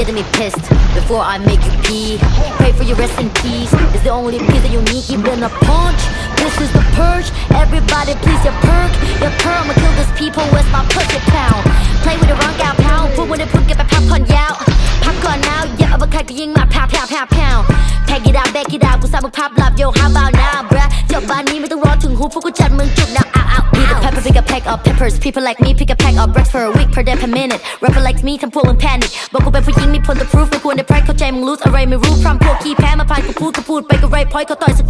before I make you pee. Pray for your rest in peace. It's the only piece that you need. Give them a punch. This is the purge. Everybody, please your perk. Your perk. I'ma kill these people. Where's my pussy pound? Play with the wrong gal pound. พูดวันนี้พูดเก็บไปพักผ่อนยาว พักก่อน now อย่าเอาไปใครก็ยิงมาแพ้แพ้แพ้แพ้ Pack it out back it out กูสร้างมึงภาพลับ yo how about now bruh จบบ้านนี้ไม่ต้องรอถึงหูพวกกู pepper pick a pack of peppers people like me pick a pack of breads for a week per day per minute rapper like me ทำพวกมึง panic บอกกูเป็นผู้หญิงมีผลต่อ proof ไม่ควรได้ pride เข้าใจมึง lose อะไรไม่รู้พร้อมพวกขี้แพ้มาพานกูพูดก็พูดไปก็ไรพอยเขาต่อยสักชุด